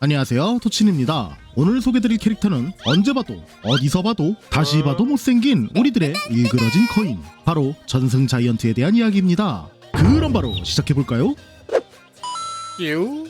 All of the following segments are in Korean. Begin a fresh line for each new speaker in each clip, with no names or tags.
안녕하세요 토친입니다 오늘 소개드릴 캐릭터는 언제 봐도 어디서 봐도 다시 봐도 못생긴 우리들의 일그러진 거인 바로 전승 자이언트에 대한 이야기입니다 그럼 바로 시작해볼까요?
유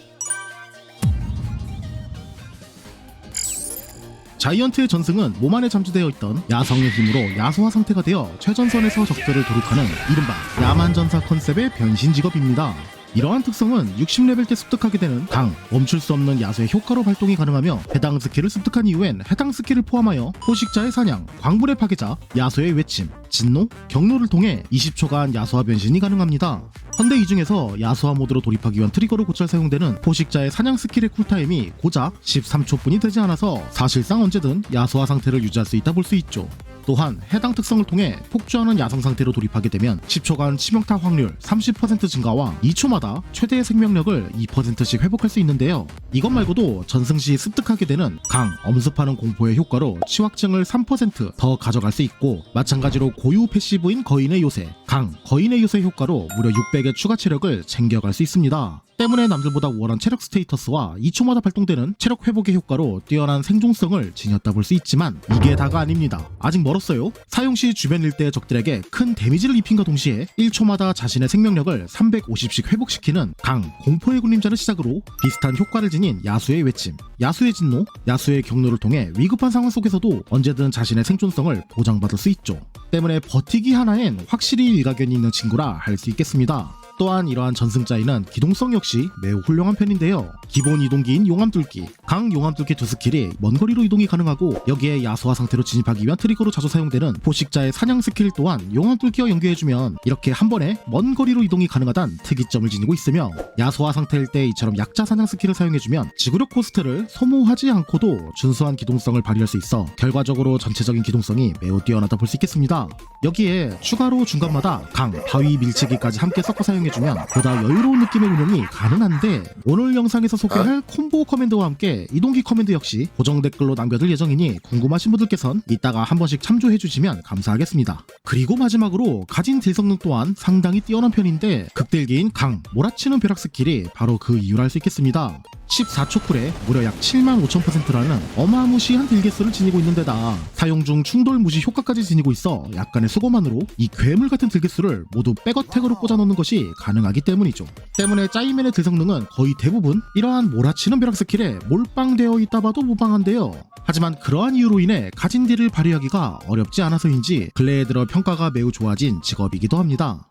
자이언트의 전승은 몸 안에 잠재되어 있던 야성의 힘으로 야소화 상태가 되어 최전선에서 적들을 도륙하는 이른바 야만전사 컨셉의 변신 직업입니다. 이러한 특성은 60레벨 때 습득하게 되는 강, 멈출 수 없는 야수의 효과로 발동이 가능하며 해당 스킬을 습득한 이후엔 해당 스킬을 포함하여 포식자의 사냥, 광불의 파괴자, 야수의 외침, 진노, 경로를 통해 20초간 야수화 변신이 가능합니다. 헌데 이 중에서 야수화 모드로 돌입하기 위한 트리거로 고찰 사용되는 포식자의 사냥 스킬의 쿨타임이 고작 13초뿐이 되지 않아서 사실상 언제든 야수화 상태를 유지할 수 있다 볼 수 있죠. 또한 해당 특성을 통해 폭주하는 야성 상태로 돌입하게 되면 10초간 치명타 확률 30% 증가와 2초마다 최대 생명력을 2%씩 회복할 수 있는데요. 이것 말고도 전승 시 습득하게 되는 강, 엄습하는 공포의 효과로 치확증을 3%더 가져갈 수 있고 마찬가지로 고유 패시브인 거인의 요새, 강, 거인의 요새 효과로 무려 600의 추가 체력을 챙겨갈 수 있습니다. 때문에 남들보다 우월한 체력 스테이터스와 2초마다 발동되는 체력 회복의 효과로 뛰어난 생존성을 지녔다 볼 수 있지만 이게 다가 아닙니다. 아직 멀었어요. 사용 시 주변 일대의 적들에게 큰 데미지를 입힌과 동시에 1초마다 자신의 생명력을 350씩 회복시키는 강, 공포의 군림자를 시작으로 비슷한 효과를 지닌 야수의 외침, 야수의 진노, 야수의 경로를 통해 위급한 상황 속에서도 언제든 자신의 생존성을 보장받을 수 있죠. 때문에 버티기 하나엔 확실히 일가견이 있는 친구라 할 수 있겠습니다. 또한 이러한 전승 자이는 기동성 역시 매우 훌륭한 편인데요. 기본 이동기인 용암 뚫기, 강 용암 뚫기 두 스킬이 먼 거리로 이동이 가능하고 여기에 야수화 상태로 진입하기 위한 트리거로 자주 사용되는 포식자의 사냥 스킬 또한 용암 뚫기와 연계해주면 이렇게 한 번에 먼 거리로 이동이 가능하단 특이점을 지니고 있으며 야수화 상태일 때 이처럼 약자 사냥 스킬을 사용해주면 지구력 코스트를 소모하지 않고도 준수한 기동성을 발휘할 수 있어 결과적으로 전체적인 기동성이 매우 뛰어나다 볼 수 있겠습니다. 여기에 추가로 중간마다 강, 바위 밀치기까지 함께 섞어 사용해주면 보다 여유로운 느낌의 운영이 가능한데 오늘 영상에서 소개할 콤보 커맨드와 함께 이동기 커맨드 역시 고정 댓글로 남겨둘 예정이니 궁금하신 분들께선 이따가 한 번씩 참조해주시면 감사하겠습니다. 그리고 마지막으로 가진 딜 성능 또한 상당히 뛰어난 편인데 극딜기인 강, 몰아치는 벼락 스킬이 바로 그 이유라 할 수 있겠습니다. 14초 쿨에 무려 약 7만 5천 퍼센트라는 어마무시한 딜개수를 지니고 있는 데다 사용 중 충돌 무시 효과까지 지니고 있어 약간의 수고만으로 이 괴물 같은 딜개수를 모두 백어택으로 꽂아놓는 것이 가능하기 때문이죠. 때문에 짜이맨의 딜 성능은 거의 대부분 이러한 몰아치는 벼락 스킬에 몰 빵되어 있다 봐도 무방한데요. 하지만 그러한 이유로 인해 가진 딜을 발휘하기가 어렵지 않아서인지 근래에 들어 평가가 매우 좋아진 직업이기도 합니다.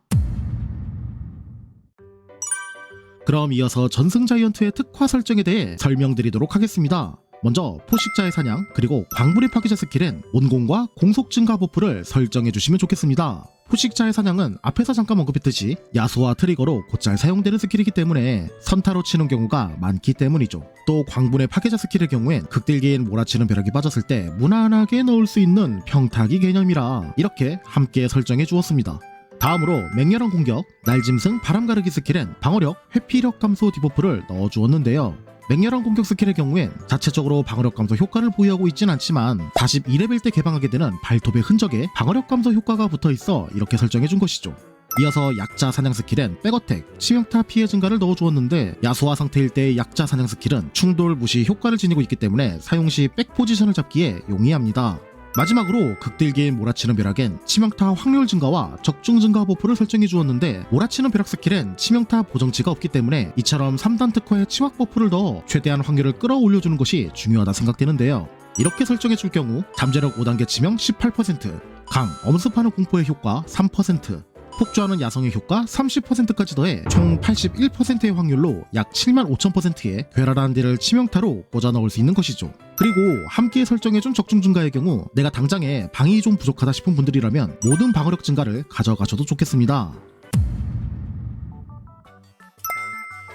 그럼 이어서 전승 자이언트의 특화 설정에 대해 설명드리도록 하겠습니다. 먼저 포식자의 사냥 그리고 광불의 파괴자 스킬은 온공과 공속 증가 버프를 설정해 주시면 좋겠습니다. 포식자의 사냥은 앞에서 잠깐 언급했듯이 야수와 트리거로 곧잘 사용되는 스킬이기 때문에 선타로 치는 경우가 많기 때문이죠. 또 광분의 파괴자 스킬의 경우엔 극딜기인 몰아치는 벼락이 빠졌을 때 무난하게 넣을 수 있는 평타기 개념이라 이렇게 함께 설정해 주었습니다. 다음으로 맹렬한 공격, 날짐승 바람가르기 스킬엔 방어력, 회피력 감소 디버프를 넣어주었는데요. 맹렬한 공격 스킬의 경우엔 자체적으로 방어력 감소 효과를 보유하고 있진 않지만 42레벨 때 개방하게 되는 발톱의 흔적에 방어력 감소 효과가 붙어 있어 이렇게 설정해준 것이죠. 이어서 약자 사냥 스킬엔 백어택, 치명타 피해 증가를 넣어주었는데 야수화 상태일 때의 약자 사냥 스킬은 충돌 무시 효과를 지니고 있기 때문에 사용 시 백 포지션을 잡기에 용이합니다. 마지막으로 극딜기인 몰아치는 벼락엔 치명타 확률 증가와 적중 증가 버프를 설정해 주었는데 몰아치는 벼락 스킬엔 치명타 보정치가 없기 때문에 이처럼 3단 특허의 치확 버프를 넣어 최대한 확률을 끌어올려주는 것이 중요하다 생각되는데요. 이렇게 설정해 줄 경우 잠재력 5단계 치명 18%, 강, 엄습하는 공포의 효과 3%, 폭주하는 야성의 효과 30%까지 더해 총 81%의 확률로 약 7만 5천 퍼센트의 괴랄한 딜을 치명타로 꽂아 넣을 수 있는 것이죠. 그리고 함께 설정해준 적중 증가의 경우 내가 당장에 방이 좀 부족하다 싶은 분들이라면 모든 방어력 증가를 가져가셔도 좋겠습니다.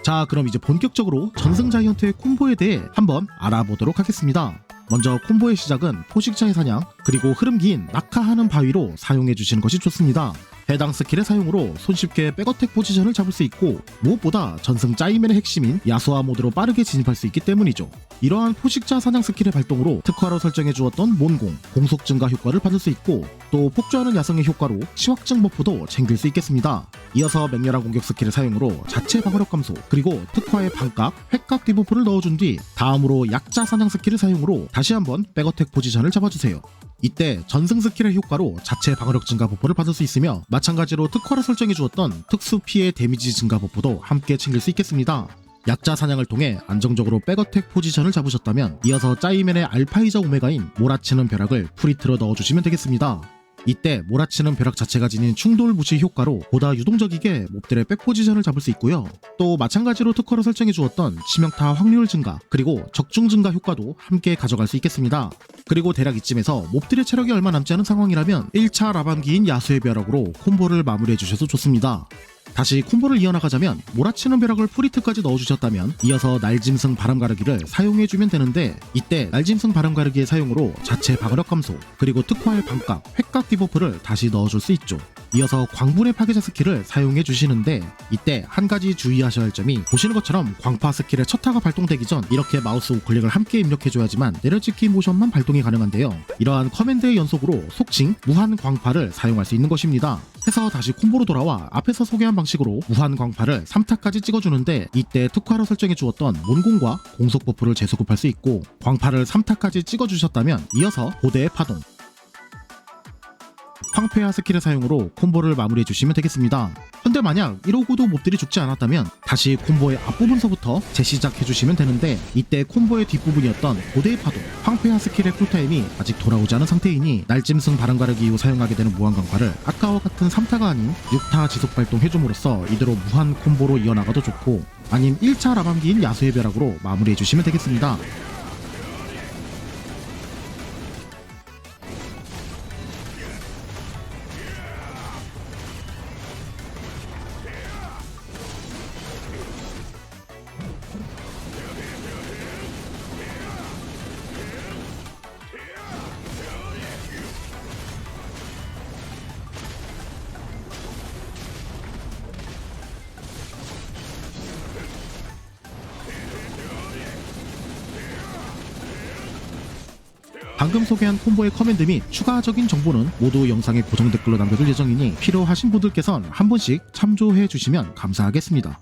자 그럼 이제 본격적으로 전승 자이언트의 콤보에 대해 한번 알아보도록 하겠습니다. 먼저 콤보의 시작은 포식자의 사냥 그리고 흐름 긴 낙하하는 바위로 사용해 주시는 것이 좋습니다. 해당 스킬의 사용으로 손쉽게 백어택 포지션을 잡을 수 있고 무엇보다 전승 짜이맨의 핵심인 야수화 모드로 빠르게 진입할 수 있기 때문이죠. 이러한 포식자 사냥 스킬의 발동으로 특화로 설정해 주었던 몬공, 공속 증가 효과를 받을 수 있고 또 폭주하는 야성의 효과로 치확증 버프도 챙길 수 있겠습니다. 이어서 맹렬한 공격 스킬의 사용으로 자체 방어력 감소 그리고 특화의 반각, 획각 디버프를 넣어준 뒤 다음으로 약자 사냥 스킬의 사용으로 다시 한번 백어택 포지션을 잡아주세요. 이때 전승 스킬의 효과로 자체 방어력 증가 버프를 받을 수 있으며 마찬가지로 특화를 설정해 주었던 특수 피해 데미지 증가 버프도 함께 챙길 수 있겠습니다. 약자 사냥을 통해 안정적으로 백어택 포지션을 잡으셨다면 이어서 짜이맨의 알파이자 오메가인 몰아치는 벼락을 프리트로 넣어주시면 되겠습니다. 이때 몰아치는 벼락 자체가 지닌 충돌 무시 효과로 보다 유동적이게 몹들의 백 포지션을 잡을 수 있고요. 또 마찬가지로 특허로 설정해 주었던 치명타 확률 증가 그리고 적중 증가 효과도 함께 가져갈 수 있겠습니다. 그리고 대략 이쯤에서 몹들의 체력이 얼마 남지 않은 상황이라면 1차 라반기인 야수의 벼락으로 콤보를 마무리해 주셔도 좋습니다. 다시 콤보를 이어나가자면 몰아치는 벼락을 프리트까지 넣어주셨다면 이어서 날짐승 바람가르기를 사용해주면 되는데 이때 날짐승 바람가르기의 사용으로 자체 방어력 감소 그리고 특화의 반각, 획각 디버프를 다시 넣어줄 수 있죠. 이어서 광불의 파괴자 스킬을 사용해 주시는데 이때 한 가지 주의하셔야 할 점이 보시는 것처럼 광파 스킬의 첫 타가 발동되기 전 이렇게 마우스 우클릭을 함께 입력해 줘야지만 내려찍기 모션만 발동이 가능한데요. 이러한 커맨드의 연속으로 속칭 무한 광파를 사용할 수 있는 것입니다. 해서 다시 콤보로 돌아와 앞에서 소개한 방식으로 무한 광파를 3타까지 찍어주는데 이때 특화로 설정해 주었던 몬공과 공속 버프를 재수급할 수 있고 광파를 3타까지 찍어주셨다면 이어서 고대의 파동 황폐화 스킬의 사용으로 콤보를 마무리해 주시면 되겠습니다. 근데 만약 이러고도 몹들이 죽지 않았다면 다시 콤보의 앞부분서부터 재시작해 주시면 되는데 이때 콤보의 뒷부분이었던 고대의 파도, 황폐화 스킬의 쿨타임이 아직 돌아오지 않은 상태이니 날짐승 바람가르기 이후 사용하게 되는 무한 강화를 아까와 같은 3타가 아닌 6타 지속 발동 해줌으로써 이대로 무한 콤보로 이어나가도 좋고 아님 1차 라반기인 야수의 벼락으로 마무리해 주시면 되겠습니다. 방금 소개한 콤보의 커맨드 및 추가적인 정보는 모두 영상의 고정 댓글로 남겨둘 예정이니 필요하신 분들께선 한 번씩 참조해 주시면 감사하겠습니다.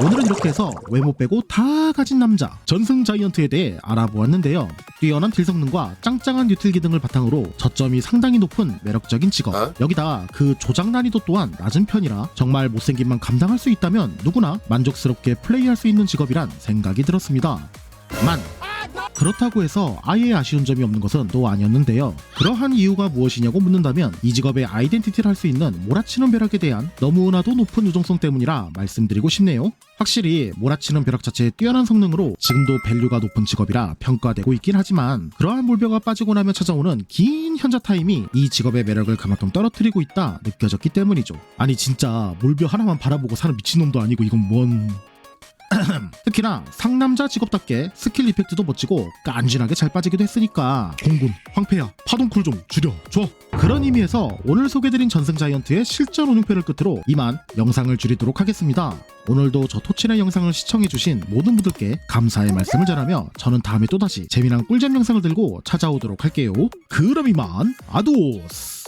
오늘은 이렇게 해서 외모 빼고 다 가진 남자 전승 자이언트에 대해 알아보았는데요. 뛰어난 딜 성능과 짱짱한 뉴틀 기능을 바탕으로 저점이 상당히 높은 매력적인 직업.
어?
여기다가 그 조작 난이도 또한 낮은 편이라 정말 못생김만 감당할 수 있다면 누구나 만족스럽게 플레이할 수 있는 직업이란 생각이 들었습니다. 만 그렇다고 해서 아예 아쉬운 점이 없는 것은 또 아니었는데요. 그러한 이유가 무엇이냐고 묻는다면 이 직업의 아이덴티티를 할 수 있는 몰아치는 벼락에 대한 너무나도 높은 유동성 때문이라 말씀드리고 싶네요. 확실히 몰아치는 벼락 자체의 뛰어난 성능으로 지금도 밸류가 높은 직업이라 평가되고 있긴 하지만 그러한 몰벼가 빠지고 나면 찾아오는 긴 현자 타임이 이 직업의 매력을 그만큼 떨어뜨리고 있다 느껴졌기 때문이죠. 아니 진짜 몰벼 하나만 바라보고 사는 미친놈도 아니고 이건 뭔... 특히나 상남자 직업답게 스킬 이펙트도 멋지고 깐진하게 잘 빠지기도 했으니까. 공군, 황폐야, 파동쿨 좀 줄여 줘. 그런 의미에서 오늘 소개드린 전승 자이언트의 실전 운용표를 끝으로 이만 영상을 줄이도록 하겠습니다. 오늘도 저 토치의 영상을 시청해주신 모든 분들께 감사의 말씀을 전하며 저는 다음에 또다시 재미난 꿀잼 영상을 들고 찾아오도록 할게요. 그럼 이만 아도스